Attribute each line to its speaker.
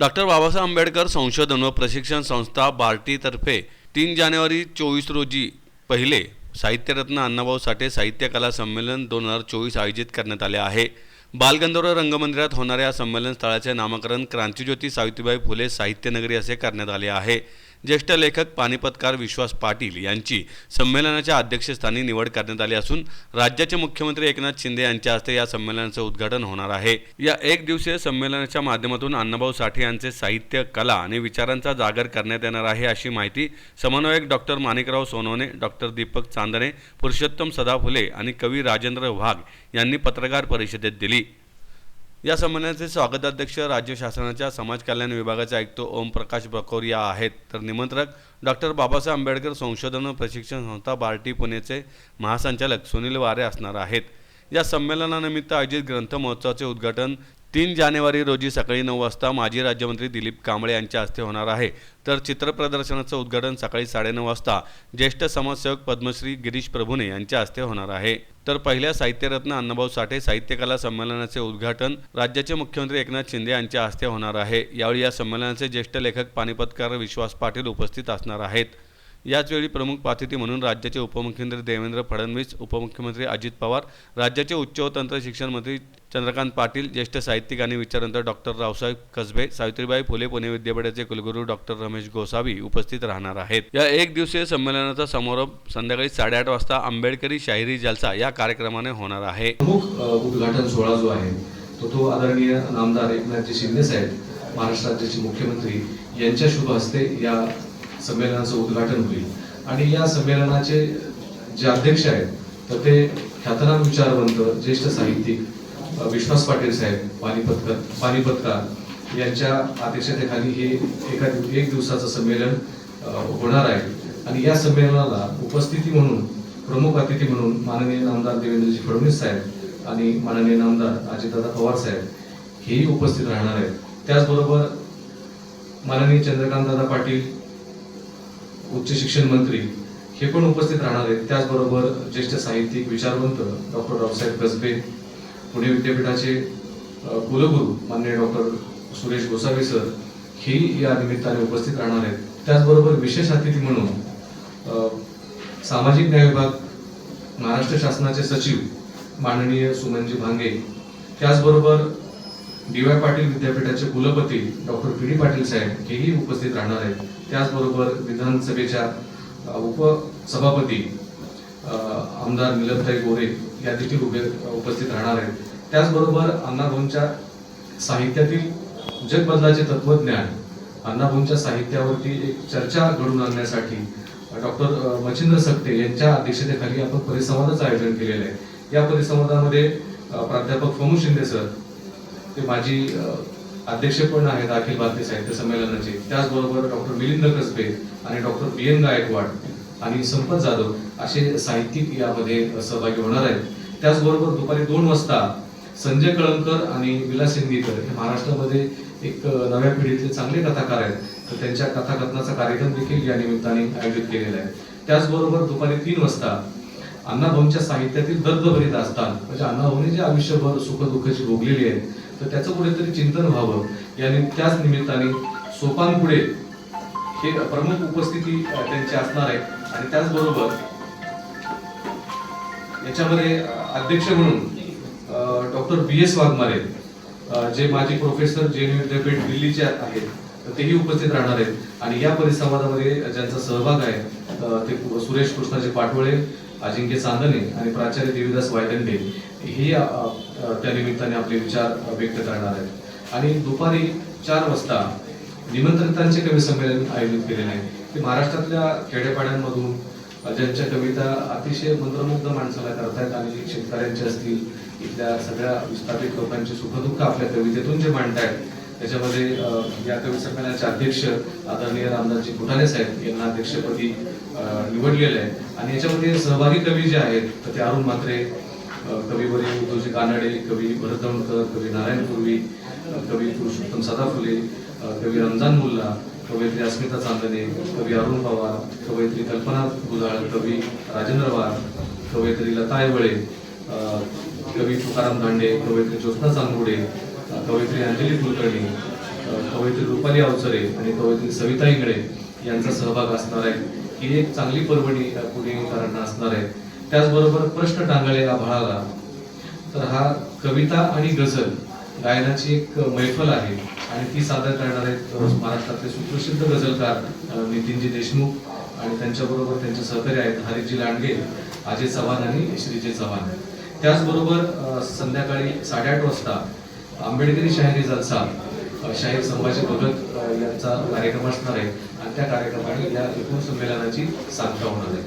Speaker 1: Doctor Babasaheb Ambedkar संशोधन व प्रशिक्षण संस्था बार्टीतर्फे तीन जानेवारी चोवीस रोजी पहिले साहित्यरत्न अण्णाभाऊ साठे साहित्य कला संमेलन दोन हजार चोवीस आयोजित करण्यात आले आहे. बालगंधर्व रंगमंदिरात होणाऱ्या या संमेलन स्थळाचे नामकरण क्रांतिज्योती सावित्रीबाई फुले साहित्यनगरी असे करण्यात आले आहे. ज्येष्ठ लेखक पानिपतकार विश्वास पाटील यांची संमेलनाच्या अध्यक्षस्थानी निवड करण्यात आली असून राज्याचे मुख्यमंत्री एकनाथ शिंदे यांच्या हस्ते या संमेलनाचं उद्घाटन होणार आहे. या एक दिवसीय संमेलनाच्या माध्यमातून अण्णाभाऊ साठे यांचे साहित्य कला आणि विचारांचा जागर करण्यात येणार आहे अशी माहिती समन्वयक डॉक्टर माणिकराव सोनवणे डॉक्टर दीपक चांदणे पुरुषोत्तम सदा फुले आणि कवी राजेंद्र वाघ यांनी पत्रकार परिषदेत दिली. या संमेलनाचे स्वागताध्यक्ष राज्य शासनाच्या समाज कल्याण विभागाचे आयुक्त ओमप्रकाश बकोरिया आहेत. तर निमंत्रक डॉक्टर बाबासाहेब आंबेडकर संशोधन व प्रशिक्षण संस्था बार्टी पुणेचे महासंचालक सुनील वारे असणार आहेत. या संमेलनानिमित्त आयोजित ग्रंथ महोत्सवाचे उद्घाटन तीन जानेवारी रोजी सकाळी नऊ वाजता माजी राज्यमंत्री दिलीप कांबळे यांच्या हस्ते होणार आहे. तर चित्र प्रदर्शनाचं उद्घाटन सकाळी साडेनऊ वाजता ज्येष्ठ समाजसेवक पद्मश्री गिरीश प्रभुने यांच्या हस्ते होणार आहे. तर पहिल्या साहित्यरत्न अण्णाभाऊ साठे साहित्यकला संमेलनाचे उद्घाटन राज्याचे मुख्यमंत्री एकनाथ शिंदे यांच्या हस्ते होणार आहे. यावेळी या संमेलनाचे ज्येष्ठ लेखक पानिपतकार विश्वास पाटील उपस्थित असणार आहेत. याचवेळी प्रमुख पातिथी म्हणून राज्याचे उपमुख्यमंत्री देवेंद्र फडणवीस उपमुख्यमंत्री अजित पवार राज्याचे उच्च व तंत्र शिक्षण मंत्री चंद्रकांत पाटील ज्येष्ठ साहित्यिक आणि विचारवंत डॉक्टर रावसाहेब कसबे सावित्रीबाई फुले पुणे विद्यापीठाचे कुलगुरू डॉक्टर रमेश गोसावी उपस्थित राहणार आहेत. या एक दिवसीय संमेलनाचा समारोप संध्याकाळी साडेआठ वाजता आंबेडकरी शाहिरी जलसा या कार्यक्रमाने होणार आहे.
Speaker 2: प्रमुख उद्घाटन सोहळा जो आहे तो तो आदरणीय नामदार एकनाथजी शिंदे साहेब महाराष्ट्र राज्याचे मुख्यमंत्री यांच्या शुभ हस्ते या संमेलनाचं उद्घाटन होईल. आणि या संमेलनाचे जे अध्यक्ष आहेत तर ते ख्यातनाम विचारवंत ज्येष्ठ साहित्यिक विश्वास पाटील साहेब पानिपतकर पानिपतकार यांच्या अध्यक्षतेखाली हे एका एक दिवसाचं संमेलन होणार आहे. आणि या संमेलनाला उपस्थिती म्हणून प्रमुख अतिथी म्हणून माननीय नामदार देवेंद्रजी फडणवीस साहेब आणि माननीय नामदार अजितदादा पवार साहेब हेही उपस्थित राहणार आहेत. त्याचबरोबर माननीय चंद्रकांतदादा पाटील उच्च शिक्षण मंत्री हे पण उपस्थित राहणार आहेत. त्याचबरोबर ज्येष्ठ साहित्यिक विचारवंत डॉक्टर रावसाहेब कसबे पुणे विद्यापीठाचे कुलगुरू माननीय डॉक्टर सुरेश गोसावी सर हेही या निमित्ताने उपस्थित राहणार आहेत. त्याचबरोबर विशेष अतिथी म्हणून सामाजिक न्याय विभाग महाराष्ट्र शासनाचे सचिव माननीय सुमनजी भांगे त्याचबरोबर डी वाय पाटील विद्यापीठाचे कुलपती डॉक्टर पी डी पाटील साहेब हेही उपस्थित राहणार आहेत. त्याचबरोबर विधानसभेच्या उपसभापती आमदार निलमताई गोरे या देखील उभे उपस्थित राहणार आहेत. त्याचबरोबर अण्णाभाऊंच्या साहित्यातील जगबदलाचे तत्वज्ञान अण्णाभाऊंच्या साहित्यावरती एक चर्चा घडून आणण्यासाठी डॉक्टर मच्छिंद्र सकटे यांच्या अध्यक्षतेखाली आपण परिसंवादाचं आयोजन केलेलं आहे. या परिसंवादामध्ये प्राध्यापक फमू शिंदे सर ते माजी अध्यक्ष पण आहेत अखिल भारतीय साहित्य संमेलनाचे. त्याचबरोबर डॉक्टर मिलिंद कसबे आणि डॉक्टर बी एन गायकवाड आणि संपत जाधव असे साहित्यिक यामध्ये सहभागी होणार आहेत. त्याचबरोबर दुपारी दोन वाजता संजय कळमकर आणि विलास सिंदीकर हे महाराष्ट्रामध्ये एक नव्या पिढीतले चांगले कथाकार आहेत. तर त्यांच्या कथाकथनाचा कार्यक्रम देखील या निमित्ताने आयोजित केलेला आहे. त्याचबरोबर दुपारी तीन वाजता अण्णाभाऊंच्या साहित्यातील दर्दभरीत असतात म्हणजे अण्णाभाऊंनी जे आयुष्यभर सुखदुःखाची भोगलेली आहेत तर त्याचं कुठेतरी चिंतन व्हावं. याने त्याच निमित्ताने सोपान पुढे हे प्रमुख उपस्थिती त्यांची असणार आहे. आणि त्याचबरोबर याच्यामध्ये अध्यक्ष म्हणून डॉक्टर बी एस वाघमारे जे माजी प्रोफेसर जे एन विद्यापीठ दिल्लीचे आहेत तेही उपस्थित राहणार आहेत. आणि या परिसंवादामध्ये ज्यांचा सहभाग आहे ते सुरेश कृष्णाचे पाटोळे अजिंक्य चांदणे आणि प्राचार्य देवीदास वायदंडे हे त्या निमित्ताने आपले विचार व्यक्त करणार आहेत. आणि दुपारी चार वाजता निमंत्रितांचे कवी संमेलन आयोजित केलेले आहे. ते महाराष्ट्रातल्या खेड्यापाड्यांमधून ज्यांच्या कविता अतिशय मंत्रमुग्ध माणसाला करतायत आणि शेतकऱ्यांचे असतील इथल्या सगळ्या विस्थापित लोकांचे सुखदुःख आपल्या कवितेतून जे मांडतायत त्याच्यामध्ये या कवी संमेलनाचे अध्यक्ष आदरणीय रामदासजी कुठाने साहेब यांना अध्यक्षपदी निवडलेले आहे. आणि याच्यामध्ये सहभागी कवी जे आहेत तर ते अरुण म्हात्रे कवीवरी कवी उद्धवजी कानडे कवी भरत दौंडकर कवी नारायण पूर्वी कवी पुरुषोत्तम सदाफुले कवी रमजान मुल्ला कवयित्री अस्मिता चांदणे कवी अरुण पवार कवयित्री कल्पना गुजाळ कवी राजेंद्र वार कवयित्री लता आयवळे कवी तुकाराम दांडे कवयित्री ज्योत्ना चांदगुडे कवयित्री अंजली कुलकर्णी कवयित्री रुपाली अवचरे आणि कवयित्री सविता इंगळे यांचा सहभाग असणार आहे. ही एक चांगली पर्वणी या पुणेकरांना असणार आहे. त्याचबरोबर प्रश्न टांगळे आभाळाला तर हा कविता आणि गझल गायनाची एक मैफल आहे आणि ती सादर करणार आहेत महाराष्ट्रातले सुप्रसिद्ध गझलकार नितीनजी देशमुख आणि त्यांच्याबरोबर त्यांचे सहकारी आहेत हरिजी लांडगे अजय चव्हाण आणि श्रीजय चव्हाण. त्याचबरोबर संध्याकाळी साडेआठ वाजता आंबेडकरी शाहिरी जलसा शाहीर संभाजी भगत यांचा कार्यक्रम असणार आहे. आणि त्या कार्यक्रमाने या एकूण संमेलनाची सांगता होणार आहे.